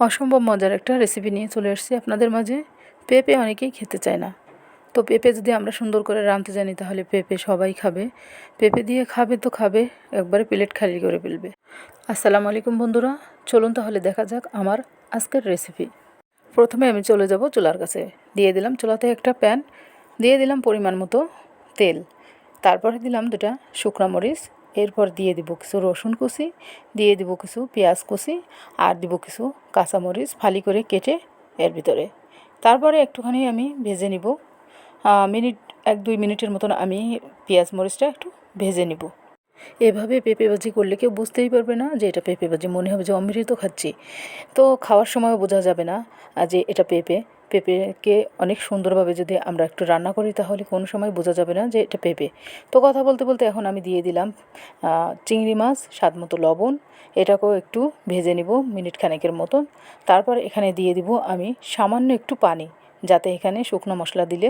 অসম্ভব মজার একটা রেসিপি নিয়ে চলে এসেছি আপনাদের মাঝে। পেঁপে অনেকেই খেতে চায় না। তো পেঁপে যদি আমরা সুন্দর করে রাঁধতে জানি তাহলে পেঁপে সবাই খাবে। পেঁপে দিয়ে খাবে তো খাবে, একবারে প্লেট খালি করে ফেলবে। আসসালামু আলাইকুম বন্ধুরা, চলুন তাহলে দেখা যাক আমার আজকের রেসিপি প্রথমে আমি চলে যাব চুলার কাছে। দিয়ে দিলাম চুলাতে একটা প্যান দিয়ে দিলাম পরিমাণ মতো তেল। তারপরে দিলাম দুটা শুকনো মরিচ এরপর দিয়ে দিব কিছু রসুন কুচি, দিয়ে দিব কিছু পেঁয়াজ কুচি আর দিব কিছু কাঁচামরিচ ফালি করে কেটে এর ভিতরে। তারপরে একটুখানি আমি ভেজে নিব। মিনিট, এক দুই মিনিটের মতন আমি পেঁয়াজ মরিচটা একটু ভেজে নিব। এভাবে পেঁপে ভাজি করলে কেউ বুঝতেই পারবে না যে এটা পেঁপে ভাজি মনে হবে যে অমৃত খাচ্ছি। তো খাওয়ার সময় বোঝা যাবে না যে এটা পেঁপে। পেঁপেকে অনেক সুন্দরভাবে যদি আমরা একটু রান্না করি তাহলে কোনো সময় বোঝা যাবে না যে এটা পেঁপে। তো কথা বলতে বলতে এখন আমি দিয়ে দিলাম চিংড়ি মাছ, স্বাদ মতো লবণ। এটাকেও একটু ভেজে নিব মিনিট খানেকের মতন। তারপর এখানে দিয়ে দিব আমি সামান্য একটু পানি, যাতে এখানে শুকনো মশলা দিলে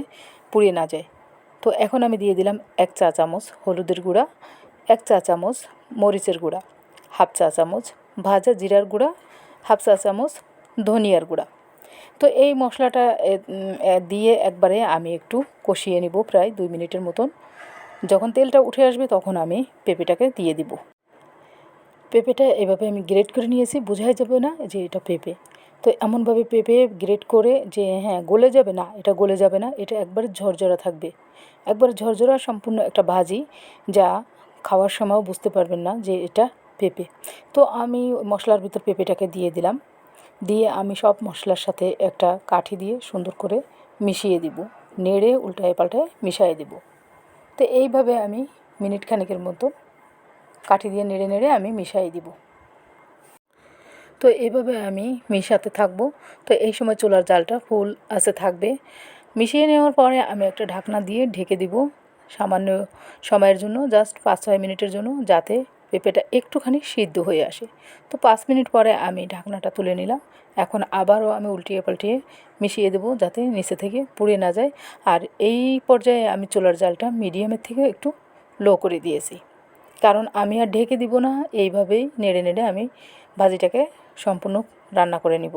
পুড়িয়ে না যায়। তো এখন আমি দিয়ে দিলাম এক চা চামচ হলুদের গুঁড়া। এক চা চামচ মরিচের গুঁড়া, হাফ চা চামচ ভাজা জিরার গুঁড়া, হাফ চা চামচ ধনিয়ার গুঁড়া। তো এই মশলাটা দিয়ে একবারে আমি একটু কষিয়ে নিব প্রায় দুই মিনিটের মতন। যখন তেলটা উঠে আসবে তখন আমি পেঁপেটাকে দিয়ে দিব। পেঁপেটা এভাবে আমি গ্রেট করে নিয়েছি, বোঝাই যাবে না যে এটা পেঁপে। তো এমনভাবে পেঁপে গ্রেট করে যে হ্যাঁ গলে যাবে না, এটা গলে যাবে না, এটা একবারে ঝরঝরা থাকবে। একবারে ঝরঝরা সম্পূর্ণ একটা ভাজি যা খাওয়ার সময়ও বুঝতে পারবেন না যে এটা পেঁপে। তো আমি মশলার ভিতর পেঁপেটাকে দিয়ে দিলাম। দিয়ে আমি সব মশলার সাথে একটা কাঠি দিয়ে সুন্দর করে মিশিয়ে দিব। নেড়ে, উল্টায় পাল্টায় মিশিয়ে দিব। তো এইভাবে আমি মিনিট খানেকের মতো কাঠি দিয়ে নেড়ে নেড়ে আমি মিশিয়ে দিব। তো এইভাবে আমি মিশাতে থাকব। তো এই সময় চুলার জালটা ফুল আছে থাকবে। মিশিয়ে নেওয়ার পরে আমি একটা ঢাকনা দিয়ে ঢেকে দিব। সামান্য সময়ের জন্য জাস্ট পাঁচ ছয় মিনিটের জন্য, যাতে পেঁপেটা একটুখানি সিদ্ধ হয়ে আসে। তো পাঁচ মিনিট পরে আমি ঢাকনাটা তুলে নিলাম। এখন আবারও আমি উল্টিয়ে পাল্টিয়ে মিশিয়ে দেবো যাতে নিচে থেকে পুড়ে না যায়। আর এই পর্যায়ে আমি চোলার জালটা মিডিয়ামের থেকে একটু লো করে দিয়েছি। কারণ আমি আর ঢেকে দিব না, এইভাবেই নেড়ে নেড়ে আমি ভাজিটাকে সম্পূর্ণ রান্না করে নিব।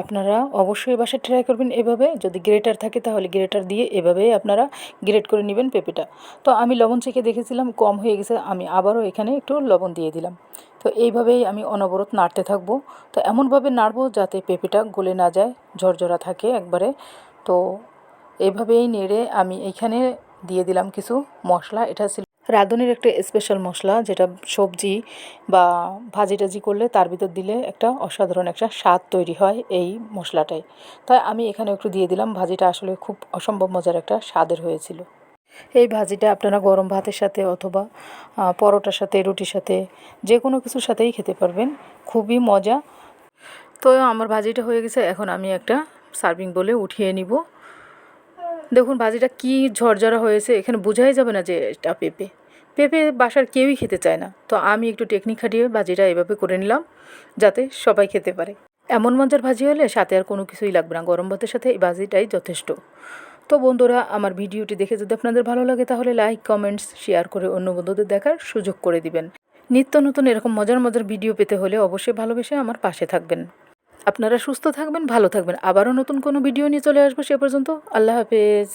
আপনারা অবশ্যই বাসায় ট্রাই করবেন এভাবে। যদি গ্রেটার থাকে তাহলে গ্রেটার দিয়ে এভাবেই আপনারা গ্রেট করে নেবেন পেঁপেটা। তো আমি লবণ চেখে দেখেছিলাম, কম হয়ে গেছে, আমি আবারও এখানে একটু লবণ দিয়ে দিলাম। তো এইভাবেই আমি অনবরত নাড়তে থাকব। তো এমনভাবে নাড়বো যাতে পেঁপেটা গলে না যায়, ঝরঝরা থাকে একবারে। তো এইভাবেই নেড়ে আমি এইখানে দিয়ে দিলাম কিছু মশলা, এটা ছিল রাঁধুনির একটা স্পেশাল মশলা, যেটা সবজি বা ভাজি টাজি করলে তার ভিতর দিলে একটা অসাধারণ একটা স্বাদ তৈরি হয় এই মশলাটায়। তাই আমি এখানে একটু দিয়ে দিলাম, ভাজিটা আসলে খুব অসম্ভব মজার একটা স্বাদের হয়েছিল। এই ভাজিটা আপনারা গরম ভাতের সাথে অথবা পরোটার সাথে, রুটির সাথে যে কোনো কিছুর সাথেই খেতে পারবেন, খুবই মজা। তো আমার ভাজিটা হয়ে গেছে, এখন আমি একটা সার্ভিং বলে উঠিয়ে নিব। দেখুন ভাজিটা কি ঝরঝরা হয়েছে, এখানে বোঝাই যাবে না যে এটা পেঁপে। পেঁপে বাসার কেউই খেতে চায় না। তো আমি একটু টেকনিক খাটিয়ে ভাজিটা এভাবে করে নিলাম, যাতে সবাই খেতে পারে। এমন মজার ভাজি হলে সাথে আর কোনো কিছুই লাগবে না। গরম ভাতের সাথে এই ভাজিটাই যথেষ্ট। তো বন্ধুরা, আমার ভিডিওটি দেখে যদি আপনাদের ভালো লাগে, তাহলে লাইক কমেন্টস শেয়ার করে অন্য বন্ধুদের দেখার সুযোগ করে দিবেন। নিত্য নতুন এরকম মজার মজার ভিডিও পেতে হলে অবশ্যই ভালোবেসে আমার পাশে থাকবেন। আপনারা সুস্থ থাকবেন, ভালো থাকবেন। আবারও নতুন কোনো ভিডিও নিয়ে চলে আসব সে পর্যন্ত। আল্লাহ হাফেজ।